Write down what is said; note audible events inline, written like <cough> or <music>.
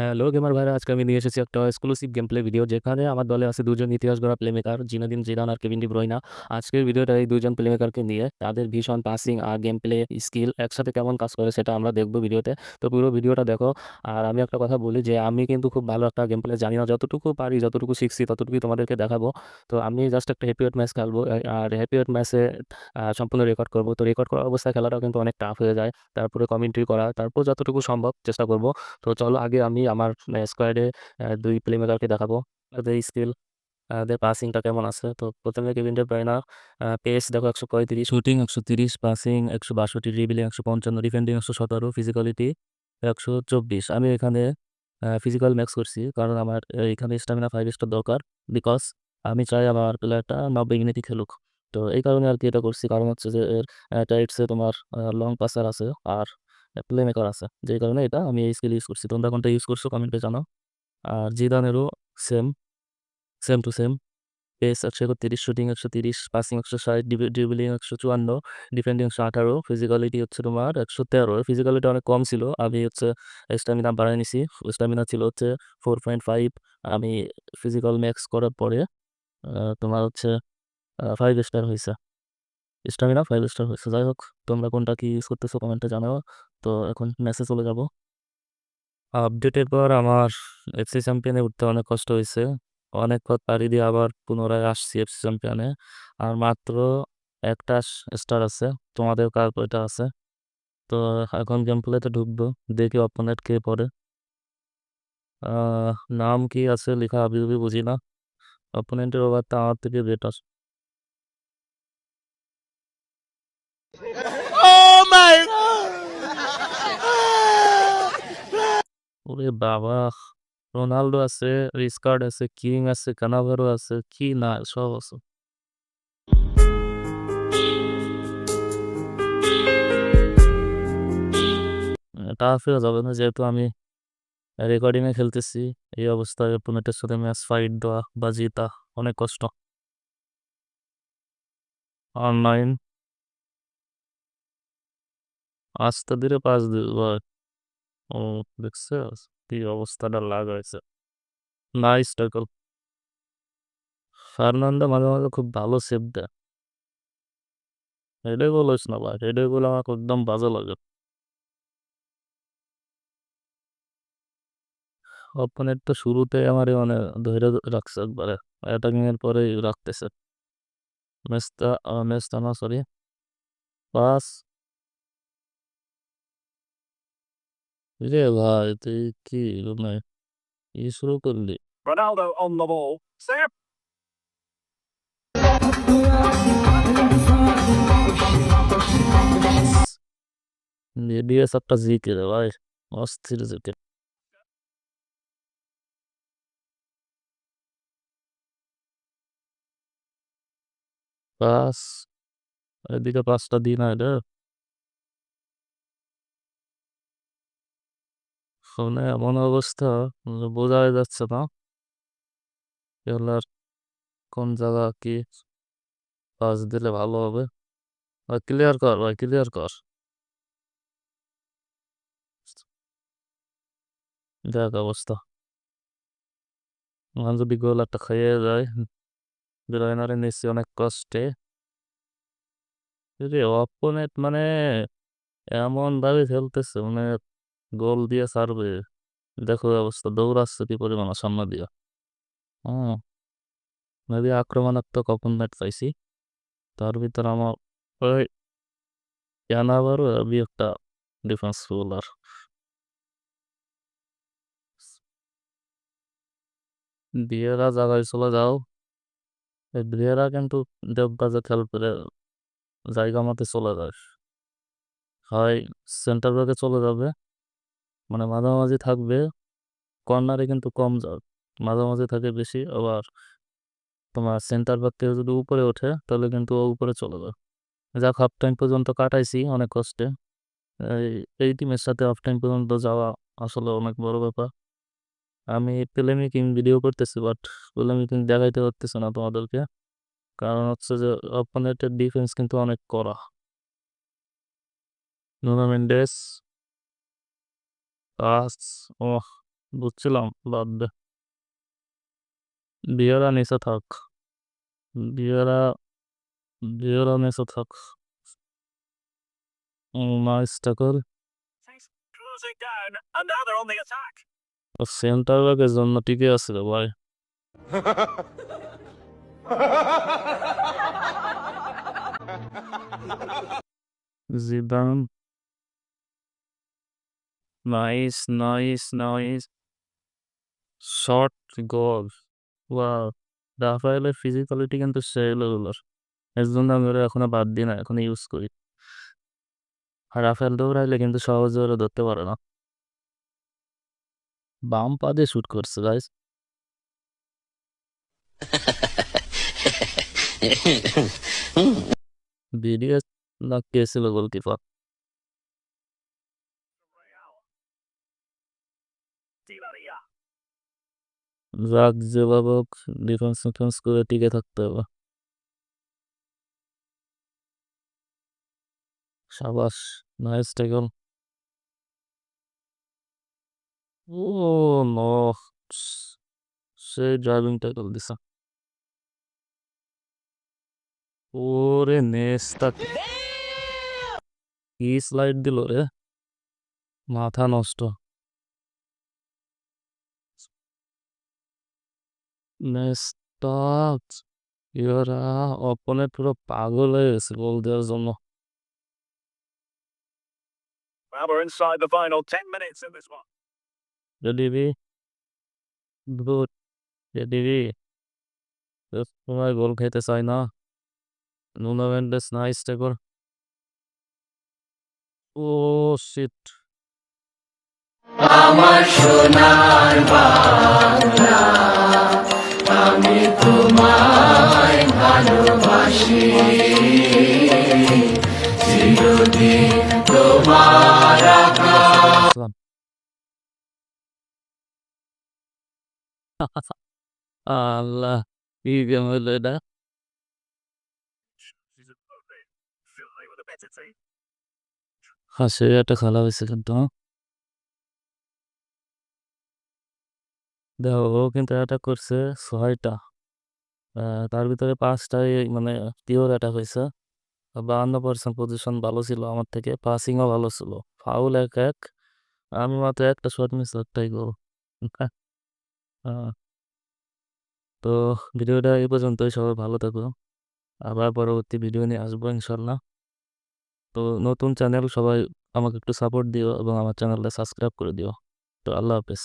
Hello gamer ভাইরা, আজকে আমি নিয়ে এসেছি একটা এক্সক্লুসিভ গেম প্লে ভিডিও যেখানে আমার দলে আছে দুজন ইতিহাস গড়া প্লেমেকার জিনাদিন জিদান আর কেভিন ডি ব্রয়না আজকের ভিডিওটা এই দুজন প্লেমেকারকে নিয়ে, তাদের ভীষণ পাসিং আর গেম প্লে স্কিল একসাথে কেমন কাজ করে সেটা আমরা দেখব ভিডিওতে তো। পুরো ভিডিওটা দেখো, আর আমি একটা কথা বলি যে আমি কিন্তু খুব ভালো একটা গেম প্লে জানি না, যতটুকু পারি, যতটুকু শিখছি, ততটুকুই তোমাদেরকে দেখাবো। তো আমি জাস্ট একটা হ্যাপিওয়েট ম্যাচ খেলব আর হ্যাপিওয়েট ম্যাচে সম্পূর্ণ রেকর্ড করব। তো রেকর্ড করা অবস্থায় খেলাটাও কিন্তু অনেক টাফ হয়ে যায়। তারপরে কমেন্ট্রি করা, তারপর যতটুকু সম্ভব চেষ্টা করব। তো চলো আগে আমি আমার স্কোয়াডে দুই প্লেমেকারকে দেখাবো। তাদের স্কিল তাদের পাসিংটা কেমন আছে? তো প্রথমে কেভিন ডে পেস দেখো একশো পঁয়ত্রিশ। শুটিং একশো তিরিশ পাসিং একশো বাষট্টি ড্রিবলিং একশো পঞ্চান্ন ডিফেন্ডিং একশো সতেরো ফিজিক্যালিটি একশো চব্বিশ। আমি এখানে ফিজিক্যাল ম্যাক্স করছি কারণ আমার এখানে স্টামিনা ফাইভ স্টার দরকার বিকজ আমি চাই আমার প্লেয়ারটা নব্বই মিনিটই খেলুক। তো এই কারণে আর কি এটা করছি। কারণ হচ্ছে যে, এর টাইটসে তোমার লং পাসার আছে। আর প্লে মেকার আছে। যেই কারণে এটা আমি এই স্কিল ইউজ করছি। তোমরা কোনটা ইউজ করছ কমেন্টে জানাও। আর জিদানেরও same same to same pace একশো একত্রিশ শুটিং একশো তিরিশ পাসিং একশো ষাট ড্রিবলিং একশো চুয়ান্ন ডিফেন্ডিং একশো আঠারো ফিজিক্যালিটি হচ্ছে তোমার একশো তেরো। ফিজিক্যালিটি অনেক কম ছিল। আমি হচ্ছে স্ট্যামিনা বাড়াই নিছি। স্ট্যামিনা ছিল হচ্ছে ফোর পয়েন্ট ফাইভ আমি ফিজিক্যাল ম্যাক্স করার পরে তোমার হচ্ছে ফাইভ স্টার হয়েছে স্টামিনা ফাইভ স্টার হয়েছে যাই হোক, তোমরা কোনটা কি ইউজ করতেছো কমেন্টে জানাও। তো এখন ম্যাসেজ চলে যাব। আপডেটের পর আমার এফসি চ্যাম্পিয়নে উঠতে অনেক কষ্ট হয়েছে। অনেক পথ পাড়ি দিয়ে আবার পুনরায় আসছি এফসি চ্যাম্পিয়নে আর মাত্র একটা স্টার আছে তোমাদের কার কয়টা আছে? তো এখন গেম প্লেতে ঢুকবো দেখি অপোনেন্ট কে পড়ে। নাম কি আছে লেখা আবি বুঝি না। অপোনেন্টের ওভারটা আমার থেকে বেটার ওরে বাবা রোনাল্ডো আছে, রিস্কার্ড আছে, কিং আছে, কানাভারো আছে, কি না, সব আছে। টাফ যাবে না, যেহেতু আমি রেকর্ডিংয়ে খেলতেছি, এই অবস্থায় অপোনেন্টের সাথে ম্যাচ ফাইট দেওয়া বা জিতা, অনেক কষ্ট। অনলাইন আস্তে পাস দিবা ও কি অবস্থাটা ফার্নান্দো মাঝে মাঝে খুব ভালো সেভ দেয়। না ভাই? একদম বাজে লাগে। তো শুরুতে আমার মানে ধরে রাখছে একবারে। অ্যাটাকিং এর পরে রাখতেছে। মেস্তা মেস্তা না সরি পাস রে ভাই তুই কি মানে ই শুরু করলি Ronaldo on the ball. Sam DS একটা জিকে রে ভাই অস্থির জিকে পাস এদিকে পাঁচটা দিন না এটা ফোনে এমন অবস্থা বোঝাই যাচ্ছে না। খেলার কোন জায়গা কি পাস দিলে ভালো হবে? ক্লিয়ার কর ভাই ক্লিয়ার কর। দেখ অবস্থা। এখন যদি গোল একটা খাইয়ে যায়। ব্রায়নারে নিচ্ছি অনেক কষ্টে। অপোনেন্ট মানে এমন ভাবে খেলতেছে মানে গোল দিয়ে ছাড়বে। দেখো অবস্থা, দৌড়াচ্ছে কি পরিমাণ সামনে দিয়ে। হ্যাঁ মেবি আক্রমণাত্মক অপোনেন্ট পাইছি, তার ভিতর আমার ওই ক্যানাভারও আমি একটা ডিফেন্স বোলার বিয়েরা জায়গায় চলে যাও। বিয়েরা কিন্তু দেববাজে খেল করে জায়গা মতে চলে যায়। হয় সেন্টার ব্যাকে চলে যাবে। মানে মাঝামাঝি থাকবে, কর্নারে কিন্তু কম যাবে মাঝামাঝি থাকে বেশি, আবার তোমার সেন্টার ব্যাক থেকে যদি উপরে ওঠে, তাহলে কিন্তু ও উপরে চলে যাবে যাক হাফ টাইম পর্যন্ত কাটাইছি অনেক কষ্টে। এই- টিমের সাথে হাফ টাইম পর্যন্ত যাওয়া আসলে অনেক বড় ব্যাপার। আমি প্লে মেকিং ভিডিও করতেছি বাট প্লে মেকিং দেখাইতে পারতেছি না তোমাদেরকে। কারণ হচ্ছে যে অপোনেন্টের ডিফেন্স কিন্তু অনেক কড়া। নুনো মেন্ডেস পাস ও বুঝছিলাম বাদ দে। বিয়েরা নিচে থাক। বিয়েরা বিয়েরা নিচে থাক। the attack. সেন্টার ব্যাকের জন্য টিকে আছে রে ভাই। <laughs> Zidane. Nice nice nice short goal wow রাফায়েলের physicality কিন্তু সেই লেভেলের এর জন্য আমি ওরা এখনও বাদ দিই না এখন ইউজ করি। আর রাফায়েল দৌড়াইলে কিন্তু সহজে ওরা ধরতে পারে না। বাম পা দিয়ে শুট করছে গাইস বিডিএস না কে ছিল গোলকিপার যাক যেভাবে হোক ডিফেন্স ডিফেন্স করে টিকে থাকতে হবে সাবাস নাইস ট্যাকল ও নো সে ড্রাইভিং ট্যাকল দিছে ওরে নেস্তা কি স্লাইড দিল রে মাথা নষ্ট নেস্তা এরা অপোনেন্ট পুরো পাগল হয়ে গেছে গোল দেওয়ার জন্য। Well, we're inside the final 10 minutes in this one. Ready be good ready be সময় গোল খেতে চাই না। Nuno Mendes nice tackle oh shit আমার সোনার বাংলা। আমি তোমায় ভালোবাসি। চিরদিন তোমার <laughs> আল্লাহ কি গেম হলো এটা. হাসে একটা খেলা হয়েছে কিন্তু দেখো ও কিন্তু অ্যাটাক করছে ছয়টা। তার ভিতরে পাঁচটাই মানে পিওর অ্যাটাক হয়েছে। বাহান্ন পার্সেন্ট পজিশন ভালো ছিল আমার থেকে পাসিংও ভালো ছিল। ফাউল এক এক, আমি মাত্র একটা শট মিস একটাই গোল <laughs> তো ভিডিওটা এই পর্যন্তই, সবাই ভালো থাকো। আবার পরবর্তী ভিডিও নিয়ে আসব ইনশাল্লাহ তো নতুন চ্যানেল সবাই আমাকে একটু সাপোর্ট দিও এবং আমার চ্যানেলটা সাবস্ক্রাইব করে দিও। তো আল্লাহ হাফেজ।